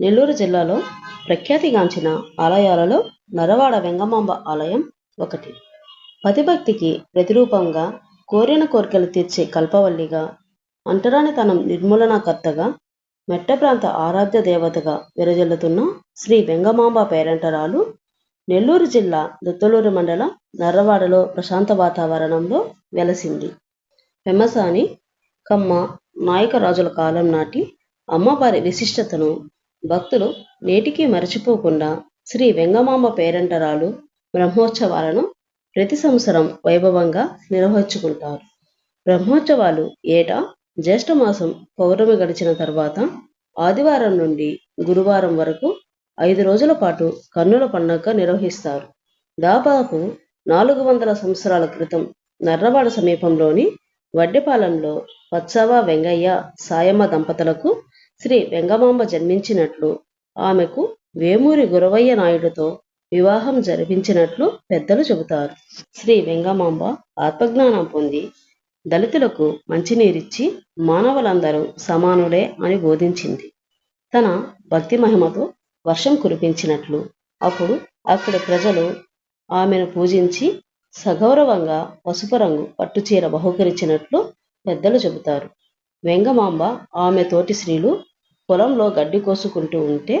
నెల్లూరు జిల్లాలో ప్రఖ్యాతిగాంచిన ఆలయాలలో నరవాడ వెంగమాంబ ఆలయం ఒకటి. పతిభక్తికి ప్రతిరూపంగా కోరిన కోరికలు తీర్చే కల్పవల్లిగా అంటరానితనం నిర్మూలనాకర్తగా మెట్ట ప్రాంత ఆరాధ్య దేవతగా విరజల్లుతున్న శ్రీ వెంగమాంబ పేరంటరాలు నెల్లూరు జిల్లా దుత్తలూరు మండలం నర్రవాడలో ప్రశాంత వాతావరణంలో వెలసింది. పెమ్మసాని కమ్మ నాయకరాజుల కాలం నాటి అమ్మవారి విశిష్టతను భక్తులు నేటికీ మరచిపోకుండా శ్రీ వెంగమాంబ పేరంటరాలు బ్రహ్మోత్సవాలను ప్రతి సంవత్సరం వైభవంగా నిర్వహించుకుంటారు. బ్రహ్మోత్సవాలు ఏటా జ్యేష్ఠమాసం పౌర్ణమి గడిచిన తర్వాత ఆదివారం నుండి గురువారం వరకు ఐదు రోజుల పాటు కన్నుల పండుగ నిర్వహిస్తారు. దాదాపు నాలుగు వందల సంవత్సరాల క్రితం నర్రవాడ సమీపంలోని వడ్డెపాలెంలో పచ్చవ వెంగయ్య సాయమ్మ దంపతులకు శ్రీ వెంగమాంబ జన్మించినట్లు ఆమెకు వేమూరి గురవయ్య నాయుడుతో వివాహం జరిపించినట్లు పెద్దలు చెబుతారు. శ్రీ వెంగమాంబ ఆత్మజ్ఞానం పొంది దళితులకు మంచినీరిచ్చి మానవులందరూ సమానులే అని బోధించింది. తన భక్తి మహిమతో వర్షం కురిపించినట్లు అప్పుడు అక్కడి ప్రజలు ఆమెను పూజించి సగౌరవంగా పసుపు రంగు పట్టుచీర బహుకరించినట్లు పెద్దలు చెబుతారు. వెంగమాంబ ఆమె తోటి స్త్రీలు పొలంలో గడ్డి కోసుకుంటూ ఉంటే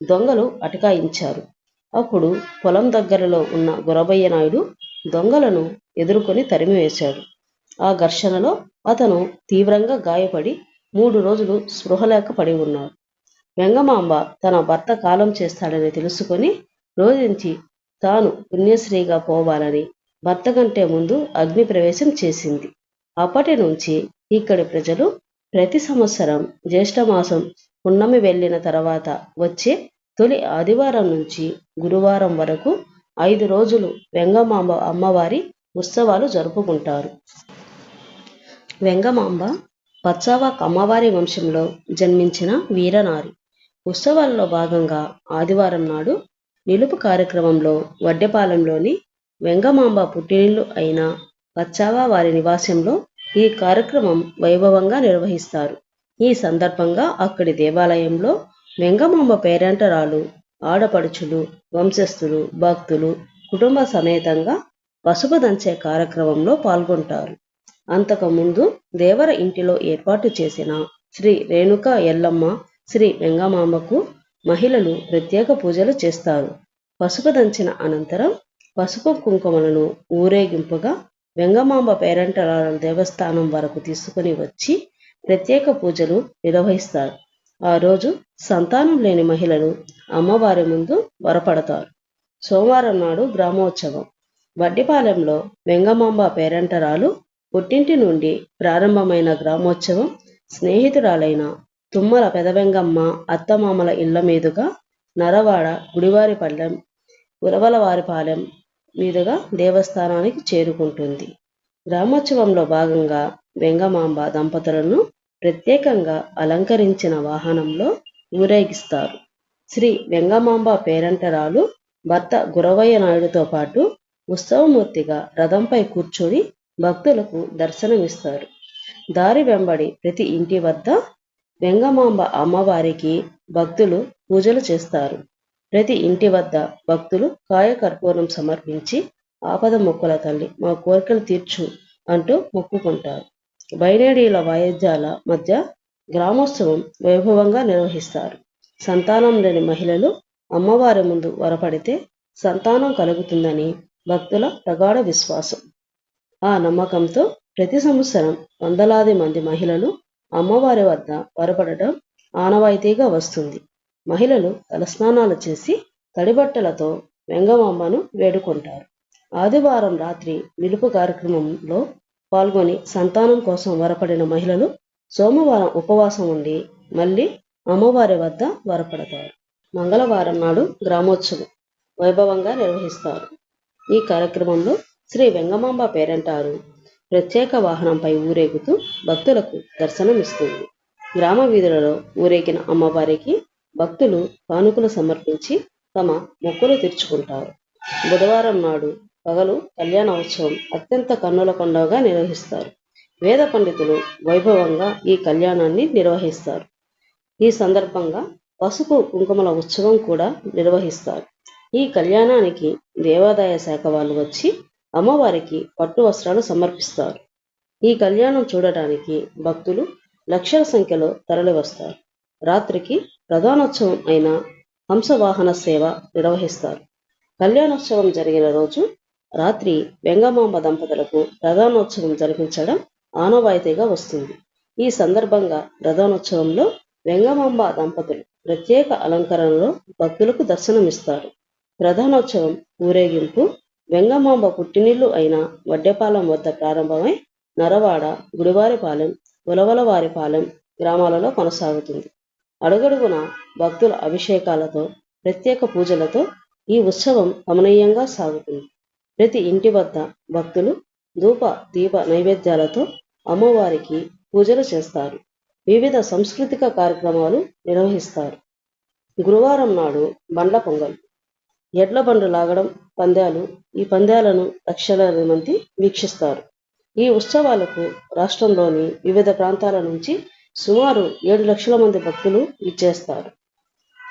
దొంగలు అటకాయించారు. అప్పుడు పొలం దగ్గరలో ఉన్న గురబయ్య నాయుడు దొంగలను ఎదుర్కొని తరిమివేశాడు. ఆ ఘర్షణలో అతను తీవ్రంగా గాయపడి మూడు రోజులు స్పృహ లేక పడి ఉన్నాడు. వెంగమాంబ తన భర్త కాలం చేస్తాడని తెలుసుకొని రోధించి తాను పుణ్యశ్రీగా పోవాలని భర్త కంటే ముందు అగ్ని ప్రవేశం చేసింది. అప్పటి నుంచి ఇక్కడి ప్రజలు ప్రతి సంవత్సరం జ్యేష్ఠమాసం పున్నమి వెళ్ళిన తర్వాత వచ్చే తొలి ఆదివారం నుంచి గురువారం వరకు ఐదు రోజులు వెంగమాంబ అమ్మవారి ఉత్సవాలు జరుపుకుంటారు. వెంగమాంబ పచ్చావాక్ అమ్మవారి వంశంలో జన్మించిన వీరనారి. ఉత్సవాల్లో భాగంగా ఆదివారం నాడు నిలుపు కార్యక్రమంలో వడ్డెపాలెంలోని వెంగమాంబ పుట్టినిల్లు అయిన పచ్చావా వారి నివాసంలో ఈ కార్యక్రమం వైభవంగా నిర్వహిస్తారు. ఈ సందర్భంగా అక్కడి దేవాలయంలో వెంగమాంబ పేరంటరాలు ఆడపడుచులు వంశస్థులు భక్తులు కుటుంబ సమేతంగా పసుపు దంచే కార్యక్రమంలో పాల్గొంటారు. అంతకుముందు దేవర ఇంటిలో ఏర్పాటు చేసిన శ్రీ రేణుక ఎల్లమ్మ శ్రీ వెంగమాంబకు మహిళలు ప్రత్యేక పూజలు చేస్తారు. పసుపు దంచిన అనంతరం పసుపు కుంకుమలను ఊరేగింపుగా వెంగమాంబ పేరంటరాల దేవస్థానం వరకు తీసుకుని వచ్చి ప్రత్యేక పూజలు నిర్వహిస్తారు. ఆ రోజు సంతానం లేని మహిళలు అమ్మవారి ముందు వరపడతారు. సోమవారం నాడు గ్రామోత్సవం. వడ్డిపాలెంలో వెంగమాంబ పేరంటరాలు పుట్టింటి నుండి ప్రారంభమైన గ్రామోత్సవం స్నేహితురాలైన తుమ్మల పెదవెంగమ్మ అత్తమామల ఇళ్ళ మీదుగా నరవాడ గుడివారిపల్లెం ఉరవలవారిపాలెం మీదుగా దేవస్థానానికి చేరుకుంటుంది. గ్రామోత్సవంలో భాగంగా వెంగమాంబ దంపతులను ప్రత్యేకంగా అలంకరించిన వాహనంలో ఊరేగిస్తారు. శ్రీ వెంగమాంబ పేరంటరాలు భర్త గురవయ్య నాయుడుతో పాటు ఉత్సవమూర్తిగా రథంపై కూర్చొని భక్తులకు దర్శనమిస్తారు. దారి వెంబడి ప్రతి ఇంటి వద్ద వెంగమాంబ అమ్మవారికి భక్తులు పూజలు చేస్తారు. ప్రతి ఇంటి వద్ద భక్తులు కాయకర్పూరం సమర్పించి ఆపద మొక్కుల తల్లి మా కోరికలు తీర్చు అంటూ మొక్కుకుంటారు. బైనేడీల వాయిద్యాల మధ్య గ్రామోత్సవం వైభవంగా నిర్వహిస్తారు. సంతానం లేని మహిళలు అమ్మవారి ముందు వరపడితే సంతానం కలుగుతుందని భక్తుల ప్రగాఢ విశ్వాసం. ఆ నమ్మకంతో ప్రతి సంవత్సరం వందలాది మంది మహిళలు అమ్మవారి వద్ద వరపడటం ఆనవాయితీగా వస్తుంది. మహిళలు తలస్నానాలు చేసి తడిబట్టలతో వెంగమాంబను వేడుకుంటారు. ఆదివారం రాత్రి నిలుపు కార్యక్రమంలో పాల్గొని సంతానం కోసం వరపడిన మహిళలు సోమవారం ఉపవాసం ఉండి మళ్ళీ అమ్మవారి వద్ద వరపడతారు. మంగళవారం నాడు గ్రామోత్సవం వైభవంగా నిర్వహిస్తారు. ఈ కార్యక్రమంలో శ్రీ వెంగమాంబ పేరంటారు. ప్రత్యేక వాహనంపై ఊరేగుతూ భక్తులకు దర్శనమిస్తుంది. గ్రామ వీధులలో ఊరేగిన అమ్మవారికి భక్తులు కానుకలు సమర్పించి తమ మొక్కులు తీర్చుకుంటారు. బుధవారం నాడు పగలు కళ్యాణోత్సవం అత్యంత కన్నుల పండుగగా నిర్వహిస్తారు. వేద పండితులు వైభవంగా ఈ కళ్యాణాన్ని నిర్వహిస్తారు. ఈ సందర్భంగా పసుపు కుంకుమల ఉత్సవం కూడా నిర్వహిస్తారు. ఈ కళ్యాణానికి దేవాదాయ శాఖ వాళ్ళు వచ్చి అమ్మవారికి పట్టు వస్త్రాలు సమర్పిస్తారు. ఈ కళ్యాణం చూడటానికి భక్తులు లక్షల సంఖ్యలో తరలివస్తారు. రాత్రికి ప్రధానోత్సవం అయిన హంసవాహన సేవ నిర్వహిస్తారు. కళ్యాణోత్సవం జరిగిన రోజు రాత్రి వెంగమాంబ దంపతులకు ప్రధానోత్సవం జరిపించడం ఆనవాయితీగా వస్తుంది. ఈ సందర్భంగా ప్రధానోత్సవంలో వెంగమాంబ దంపతులు ప్రత్యేక అలంకరణలో భక్తులకు దర్శనమిస్తారు. ప్రధానోత్సవం ఊరేగింపు వెంగమాంబ పుట్టినిల్లు అయిన వడ్డెపాలెం వద్ద ప్రారంభమై నరవాడ గుడివారిపాలెం ఉలవలవారిపాలెం గ్రామాలలో కొనసాగుతుంది. అడుగడుగున భక్తుల అభిషేకాలతో ప్రత్యేక పూజలతో ఈ ఉత్సవం గమనీయంగా సాగుతుంది. ప్రతి ఇంటి వద్ద భక్తులు ధూప దీప నైవేద్యాలతో అమ్మవారికి పూజలు చేస్తారు. వివిధ సాంస్కృతిక కార్యక్రమాలు నిర్వహిస్తారు. గురువారం నాడు బండ్ల పొంగల్. ఎడ్ల బండ్లు లాగడం పందాలు ఈ పందాలను లక్షలాది మంది వీక్షిస్తారు. ఈ ఉత్సవాలకు రాష్ట్రంలోని వివిధ ప్రాంతాల నుంచి సుమారు ఏడు లక్షల మంది భక్తులు విచ్చేస్తారు.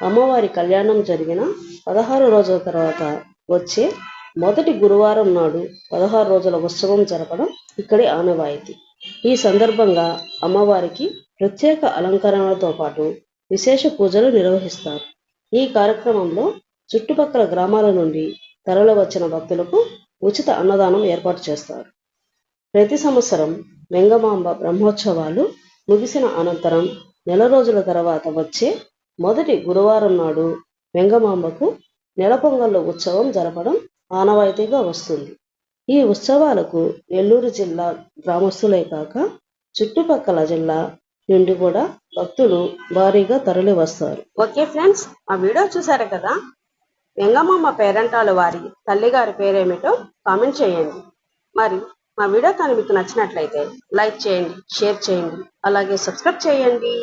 అమ్మవారి కళ్యాణం జరిగిన పదహారు రోజుల తర్వాత వచ్చే మొదటి గురువారం నాడు పదహారు రోజుల ఉత్సవం జరపడం ఇక్కడి ఆనవాయితీ. ఈ సందర్భంగా అమ్మవారికి ప్రత్యేక అలంకరణలతో పాటు విశేష పూజలు నిర్వహిస్తారు. ఈ కార్యక్రమంలో చుట్టుపక్కల గ్రామాల నుండి తరలి వచ్చిన భక్తులకు ఉచిత అన్నదానం ఏర్పాటు చేస్తారు. ప్రతి సంవత్సరం వెంగమాంబ బ్రహ్మోత్సవాలు ముగిసిన అనంతరం నెల రోజుల తర్వాత వచ్చే మొదటి గురువారం నాడు వెంగమాంబకు నెల ఉత్సవం జరపడం ఆనవాయితీగా వస్తుంది. ఈ ఉత్సవాలకు నెల్లూరు జిల్లా గ్రామస్తులే కాక చుట్టుపక్కల జిల్లా నుండి కూడా భక్తులు భారీగా తరలి వస్తారు ఓకే ఫ్రెండ్స్ ఆ వీడియో చూసారు కదా? వెంగమామ పేరంటాలు వారి తల్లిగారి పేరేమిటో కామెంట్ చేయండి. మరి మా వీడియో కానీ మీకు నచ్చినట్లయితే లైక్ చేయండి షేర్ చేయండి అలాగే సబ్స్క్రైబ్ చేయండి.